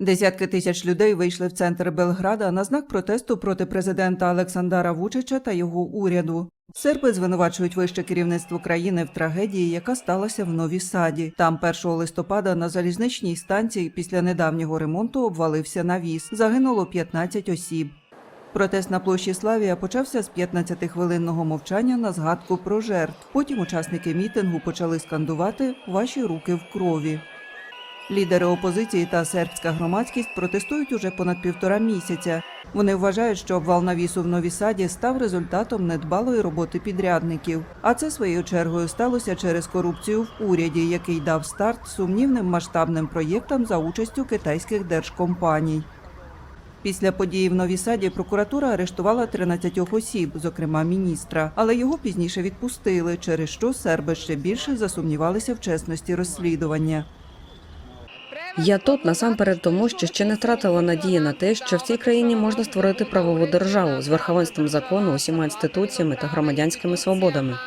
Десятки тисяч людей вийшли в центр Белграда на знак протесту проти президента Олександра Вучича та його уряду. Серби звинувачують вище керівництво країни в трагедії, яка сталася в Новій Саді. Там 1 листопада на залізничній станції після недавнього ремонту обвалився навіс. Загинуло 15 осіб. Протест на площі Славія почався з 15-хвилинного мовчання на згадку про жертв. Потім учасники мітингу почали скандувати Ваші руки в крові. Лідери опозиції та сербська громадськість протестують уже понад півтора місяця. Вони вважають, що обвал навісу в Новій Саді став результатом недбалої роботи підрядників. А це своєю чергою сталося через корупцію в уряді, який дав старт сумнівним масштабним проєктам за участю китайських держкомпаній. Після події в Новій Саді прокуратура арештувала 13 осіб, зокрема міністра, але його пізніше відпустили, через що серби ще більше засумнівалися в чесності розслідування. Я тут насамперед тому, що ще не втратила надії на те, що в цій країні можна створити правову державу з верховенством закону, усіма інституціями та громадянськими свободами.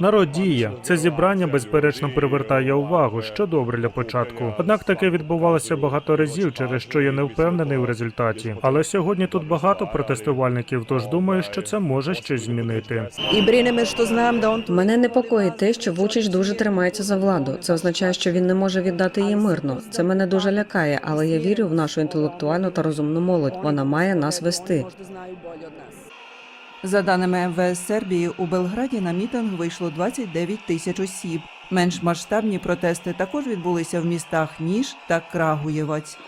Народ діє. Це зібрання безперечно привертає увагу, що добре для початку. Однак таке відбувалося багато разів, через що я не впевнений у результаті. Але сьогодні тут багато протестувальників, тож думаю, що це може щось змінити. Brine me što znam da Мене непокоїть те, що Вучич дуже тримається за владу. Це означає, що він не може віддати її мирно. Це мене дуже лякає, але я вірю в нашу інтелектуальну та розумну молодь. Вона має нас вести. За даними МВС Сербії, у Белграді на мітинг вийшло 29 тисяч осіб. Менш масштабні протести також відбулися в містах Ніж та Крагуєваць.